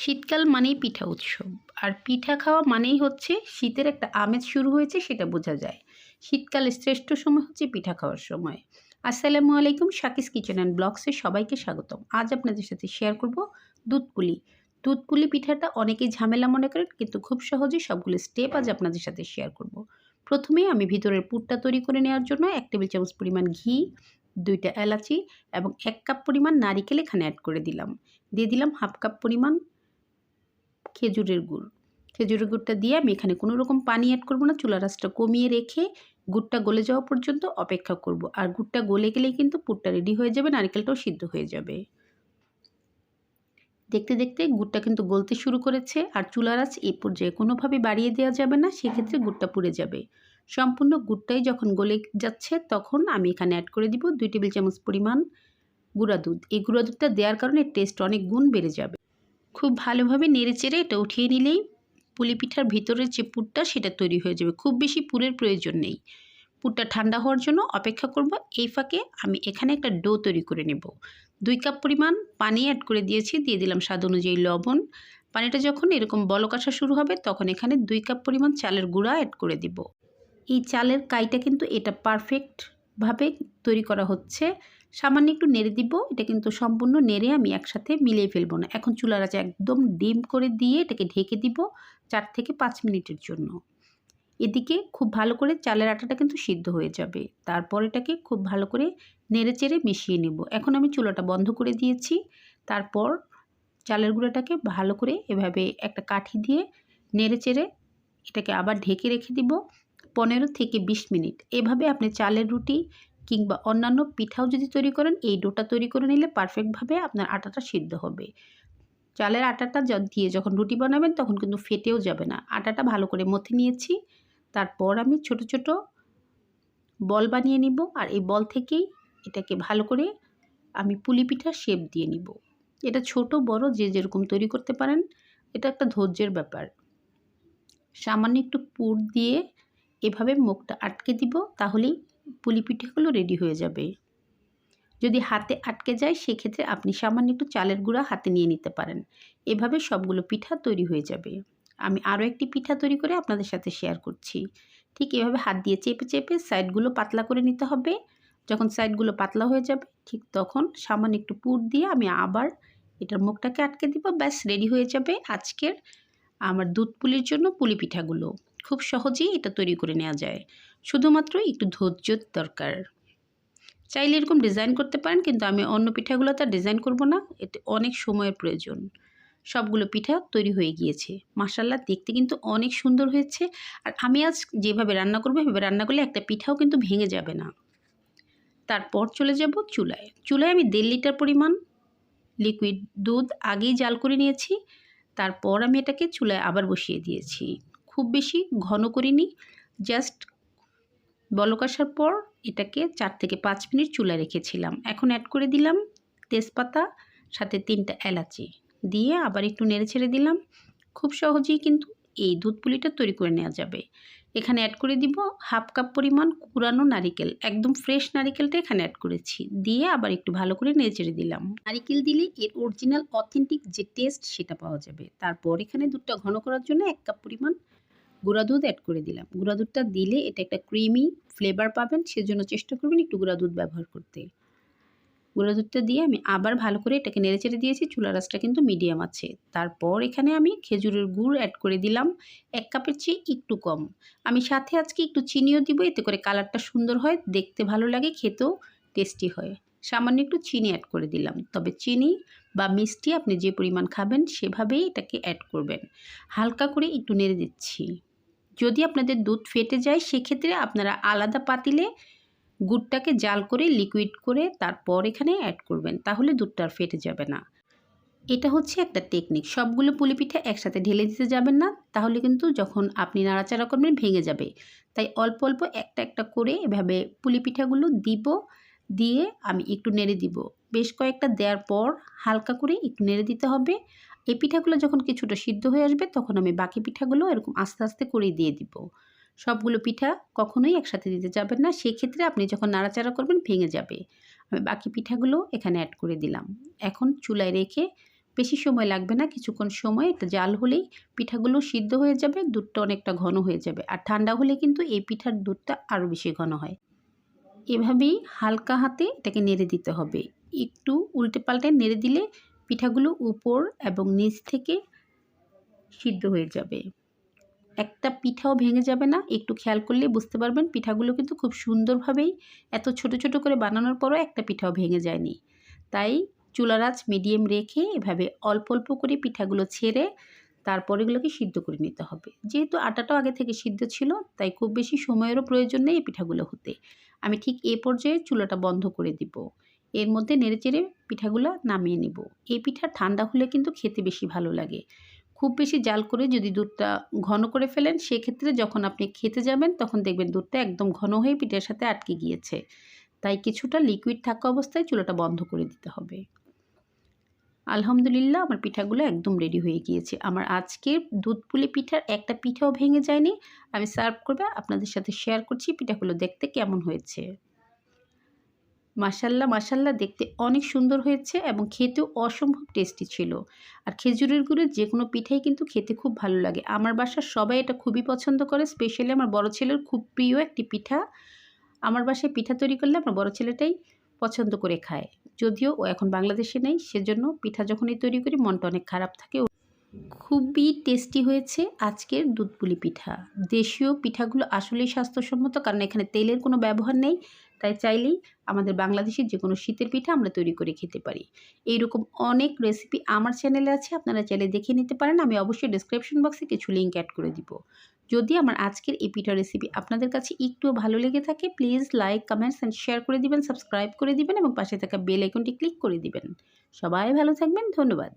শীতকাল মানেই পিঠা উৎসব। আর পিঠা খাওয়া মানেই হচ্ছে শীতের একটা আমেজ শুরু হয়েছে, সেটা বোঝা যায়। শীতকালের শ্রেষ্ঠ সময় হচ্ছে পিঠা খাওয়ার সময়। আসসালামু আলাইকুম, শাকিস কিচেন অ্যান্ড ব্লগসে সবাইকে স্বাগতম। আজ আপনাদের সাথে শেয়ার করব দুধ পুলি দুধ পিঠাটা অনেকেই ঝামেলা মনে করেন, কিন্তু খুব সহজেই সবগুলো স্টেপ আজ আপনাদের সাথে শেয়ার করব। প্রথমে আমি ভিতরের পুরটা তৈরি করে নেওয়ার জন্য এক টেবিল চামচ পরিমাণ ঘি, দুইটা এলাচি এবং এক কাপ পরিমাণ নারিকেল এখানে অ্যাড করে দিলাম। দিয়ে দিলাম হাফ কাপ পরিমাণ খেজুরের গুড়। খেজুরের গুড়টা দিয়ে আমি এখানে কোনো রকম পানি অ্যাড করব না চুলা রাসটা কমিয়ে রেখে গুড়টা গলে যাওয়া পর্যন্ত অপেক্ষা করব। আর গুড়টা গলে গেলেই কিন্তু পুরটা রেডি হয়ে যাবে নারকেলটাও সিদ্ধ হয়ে যাবে। দেখতে দেখতে গুড়টা কিন্তু গলতে শুরু করেছে, আর চুলার আঁচ এই পর্যায়ে কোনোভাবে বাড়িয়ে দেওয়া যাবে না, সেক্ষেত্রে গুড়টা পুড়ে যাবে। সম্পূর্ণ গুড়টাই যখন গলে যাচ্ছে তখন আমি এখানে অ্যাড করে দিব দুই টেবিল চামচ পরিমাণ গুঁড়া দুধ। এই গুঁড়া দুধটা দেওয়ার কারণে টেস্ট অনেক গুণ বেড়ে যাবে। খুব ভালোভাবে নেড়েচেড়ে এটা উঠিয়ে নিলেই পুলি পিঠার ভিতরের যে পুরটা সেটা তৈরি হয়ে যাবে। খুব বেশি পুরের প্রয়োজন নেই। পুরটা ঠান্ডা হওয়ার জন্য অপেক্ষা করব। এই ফাঁকে আমি এখানে একটা ডো তৈরি করে নেব। দুই কাপ পরিমাণ পানি অ্যাড করে দিয়েছি, দিয়ে দিলাম স্বাদ অনুযায়ী লবণ। পানিটা যখন এরকম বলক শুরু হবে, তখন এখানে দুই কাপ পরিমাণ চালের গুঁড়া অ্যাড করে দিব। এই চালের কাইটা কিন্তু এটা পারফেক্টভাবে তৈরি করা হচ্ছে। সামান্য একটু নেড়ে দিব। এটা কিন্তু সম্পূর্ণ নেড়ে আমি একসাথে মিলিয়ে ফেলব না। এখন চুলার আছে একদম ডিম করে দিয়ে এটাকে ঢেকে দিব চার থেকে পাঁচ মিনিটের জন্য। এদিকে খুব ভালো করে চালের আটাটা কিন্তু সিদ্ধ হয়ে যাবে। তারপর এটাকে খুব ভালো করে নেড়ে চেড়ে মিশিয়ে নেব। এখন আমি চুলাটা বন্ধ করে দিয়েছি। তারপর চালের গুঁড়োটাকে ভালো করে এভাবে একটা কাঠি দিয়ে নেড়ে চেড়ে এটাকে আবার ঢেকে রেখে দিব পনেরো থেকে বিশ মিনিট। এভাবে আপনি চালের রুটি কিংবা অন্যান্য পিঠাও যদি তৈরি করেন, এই ডোটা তৈরি করে নিলে পারফেক্টভাবে আপনার আটাটা সিদ্ধ হবে। চালের আটাটা দিয়ে যখন রুটি বানাবেন তখন কিন্তু ফেটেও যাবে না। আটাটা ভালো করে মথে নিয়েছি। তারপর আমি ছোট ছোট বল বানিয়ে নিব আর এই বল থেকেই এটাকে ভালো করে আমি পুলি পিঠা শেপ দিয়ে নিব। এটা ছোট, বড়, যে যেরকম তৈরি করতে পারেন, এটা একটা ধৈর্যের ব্যাপার। সামান্য একটু পুর দিয়ে এভাবে মুখটা আটকে দিব, তাহলেই পুলি পিঠেগুলো রেডি হয়ে যাবে। যদি হাতে আটকে যায়, সেক্ষেত্রে আপনি সামান্য একটু চালের গুঁড়া হাতে নিয়ে নিতে পারেন। এভাবে সবগুলো পিঠা তৈরি হয়ে যাবে। আমি আরও একটি পিঠা তৈরি করে আপনাদের সাথে শেয়ার করছি। ঠিক এভাবে হাত দিয়ে চেপে চেপে সাইডগুলো পাতলা করে নিতে হবে। যখন সাইডগুলো পাতলা হয়ে যাবে, ঠিক তখন সামান্য একটু পুর দিয়ে আমি আবার এটার মুখটাকে আটকে দিব। ব্যাস রেডি হয়ে যাবে আজকের আমার দুধ পুলির জন্য পুলি পিঠাগুলো খুব সহজেই এটা তৈরি করে নেওয়া যায়। শুধুমাত্র একটু ধৈর্যর দরকার। চাইলে এরকম ডিজাইন করতে পারেন, কিন্তু আমি অন্য পিঠাগুলো তার ডিজাইন করব না। এতে অনেক সময়ের প্রয়োজন। সবগুলো পিঠা তৈরি হয়ে গিয়েছে। মাসাল্লা দেখতে কিন্তু অনেক সুন্দর হয়েছে। আর আমি আজ যেভাবে রান্না করব, এভাবে রান্না করলে একটা পিঠাও কিন্তু ভেঙে যাবে না। তারপর চলে যাব চুলায়। চুলায় আমি দেড় লিটার পরিমাণ লিকুইড দুধ আগেই জাল করে নিয়েছি। তারপর আমি এটাকে চুলায় আবার বসিয়ে দিয়েছি। খুব বেশি ঘন করিনি জাস্ট বলক আসার পর এটাকে চার থেকে পাঁচ মিনিট চুলায় রেখেছিলাম। এখন অ্যাড করে দিলাম তেজপাতা, সাথে তিনটা এলাচি, দিয়ে আবার একটু নেড়ে ছেড়ে দিলাম। খুব সহজেই কিন্তু এই দুধ পুলিটা তৈরি করে নেওয়া যাবে। এখানে অ্যাড করে দিব হাফ কাপ পরিমাণ কুড়ানো নারিকেল, একদম ফ্রেশ নারিকেলটা এখানে অ্যাড করেছি। দিয়ে আবার একটু ভালো করে নেড়ে চেড়ে দিলাম। নারিকেল দিলে এর অরিজিনাল অথেন্টিক যে টেস্ট সেটা পাওয়া যাবে। তারপর এখানে দুধটা ঘন করার জন্য এক কাপ পরিমাণ গুঁড়া দুধ অ্যাড করে দিলাম। গুঁড়া দুধটা দিলে এটা একটা ক্রিমি ফ্লেভার পাবেন, সেজন্য চেষ্টা করবেন একটু গুঁড়া দুধ ব্যবহার করতে। গুঁড়া দুধটা দিয়ে আমি আবার ভালো করে এটাকে নেড়ে চেড়ে দিয়েছি চুলা রাসটা কিন্তু মিডিয়াম আছে। তারপর এখানে আমি খেজুরের গুড় অ্যাড করে দিলাম, এক কাপের চেয়ে একটু কম। আমি সাথে আজকে একটু চিনিও দিব, এতে করে কালারটা সুন্দর হয়, দেখতে ভালো লাগে, খেতেও টেস্টি হয়। সামান্য একটু চিনি অ্যাড করে দিলাম, তবে চিনি বা মিষ্টি আপনি যে পরিমাণ খাবেন সেভাবেই এটাকে অ্যাড করবেন। হালকা করে একটু নেড়ে দিচ্ছি। যদি আপনাদের দুধ ফেটে যায়, সেক্ষেত্রে আপনারা আলাদা পাতিলে গুড়টাকে জাল করে লিকুইড করে তারপর এখানে অ্যাড করবেন। তাহলে দুধটা আর ফেটে যাবে না। এটা হচ্ছে একটা টেকনিক সবগুলো পুলি পিঠা একসাথে ঢেলে দিতে যাবেন না। তাহলে কিন্তু যখন আপনি নাড়াচাড়া করবেন, ভেঙে যাবে। তাই অল্প অল্প একটা একটা করে এভাবে পুলি পিঠাগুলো দিব, দিয়ে আমি একটু নেড়ে দিব। বেশ কয়েকটা দেওয়ার পর হালকা করে একটু নেড়ে দিতে হবে। এই পিঠাগুলো যখন কিছুটা সিদ্ধ হয়ে আসবে, তখন আমি বাকি পিঠাগুলো এরকম আস্তে আস্তে করেই দিয়ে দিব। সবগুলো পিঠা কখনোই একসাথে দিতে যাবেন না, সেক্ষেত্রে আপনি যখন নাড়াচাড়া করবেন, ভেঙে যাবে। আমি বাকি পিঠাগুলো এখানে অ্যাড করে দিলাম। এখন চুলায় রেখে বেশি সময় লাগবে না, কিছুক্ষণ সময়, একটা জাল হলেই পিঠাগুলো সিদ্ধ হয়ে যাবে, দুধটা অনেকটা ঘন হয়ে যাবে। আর ঠান্ডা হলে কিন্তু এই পিঠার দুধটা আরও বেশি ঘন হয়। এভাবেই হালকা হাতে এটাকে নেড়ে দিতে হবে। একটু উল্টে পাল্টে নেড়ে দিলে পিঠাগুলো উপর এবং নিচ থেকে সিদ্ধ হয়ে যাবে। একটা পিঠাও ভেঙে যাবে না। একটু খেয়াল করলে বুঝতে পারবেন পিঠাগুলো কিন্তু খুব সুন্দরভাবেই এত ছোট ছোট করে বানানোর পরও একটা পিঠাও ভেঙে যায়নি। তাই চুলার আঁচ মিডিয়াম রেখে এভাবে অল্প অল্প করে পিঠাগুলো ছেড়ে তারপর এগুলোকে সিদ্ধ করে নিতে হবে। যেহেতু আটাটাও আগে থেকে সিদ্ধ ছিল, তাই খুব বেশি সময়েরও প্রয়োজন নেই এই পিঠাগুলো হতে। আমি ঠিক এ পর্যায়ে চুলাটা বন্ধ করে দিব। এর মধ্যে নেড়ে চেড়ে পিঠাগুলো নামিয়ে নেব। এই পিঠা ঠান্ডা হলে কিন্তু খেতে বেশি ভালো লাগে। খুব বেশি জাল করে যদি দুধটা ঘন করে ফেলেন, সেক্ষেত্রে যখন আপনি খেতে যাবেন, তখন দেখবেন দুধটা একদম ঘন হয়ে পিঠের সাথে আটকে গিয়েছে। তাই কিছুটা লিকুইড থাকা অবস্থায় চুলাটা বন্ধ করে দিতে হবে। আলহামদুলিল্লাহ, আমার পিঠাগুলো একদম রেডি হয়ে গিয়েছে। আমার আজকের দুধ পুলি পিঠার একটা পিঠাও ভেঙে যায়নি। আমি সার্ভ করবে, আপনাদের সাথে শেয়ার করছি পিঠাগুলো দেখতে কেমন হয়েছে। মাসাল্লাহ মাসাল্লাহ দেখতে অনেক সুন্দর হয়েছে এবং খেতেও অসম্ভব টেস্টি ছিল। আর খেজুরের গুড়ের যে কোনো পিঠাই কিন্তু খেতে খুব ভালো লাগে। আমার বাসার সবাই এটা খুবই পছন্দ করে, স্পেশালি আমার বড় ছেলের খুব প্রিয় একটি পিঠা। আমার বাসায় পিঠা তৈরি করলে আমার বড় ছেলেটাই পছন্দ করে খায়। যদিও ও এখন বাংলাদেশে নেই, সেজন্য পিঠা যখনই তৈরি করি মনটা অনেক খারাপ থাকে। খুবই টেস্টি হয়েছে আজকের দুধ পুলি পিঠা। দেশীয় পিঠাগুলো আসলেই স্বাস্থ্যসম্মত, কারণ এখানে তেলের কোনো ব্যবহার নেই। তাই চাইলেই আমাদের বাংলাদেশের যে কোনো শীতের পিঠা আমরা তৈরি করে খেতে পারি। এইরকম অনেক রেসিপি আমার চ্যানেলে আছে, আপনারা চাইলে দেখে নিতে পারেন। আমি অবশ্যই ডিসক্রিপশন বক্সে কিছু লিঙ্ক অ্যাড করে দিব। যদি আমার আজকের এই পিঠা রেসিপি আপনাদের কাছে একটুও ভালো লেগে থাকে please like comments and share করে দিবেন সাবস্ক্রাইব করে দিবেন এবং পাশে থাকা বেল আইকনটি ক্লিক করে দিবেন। সবাই ভালো থাকবেন, ধন্যবাদ।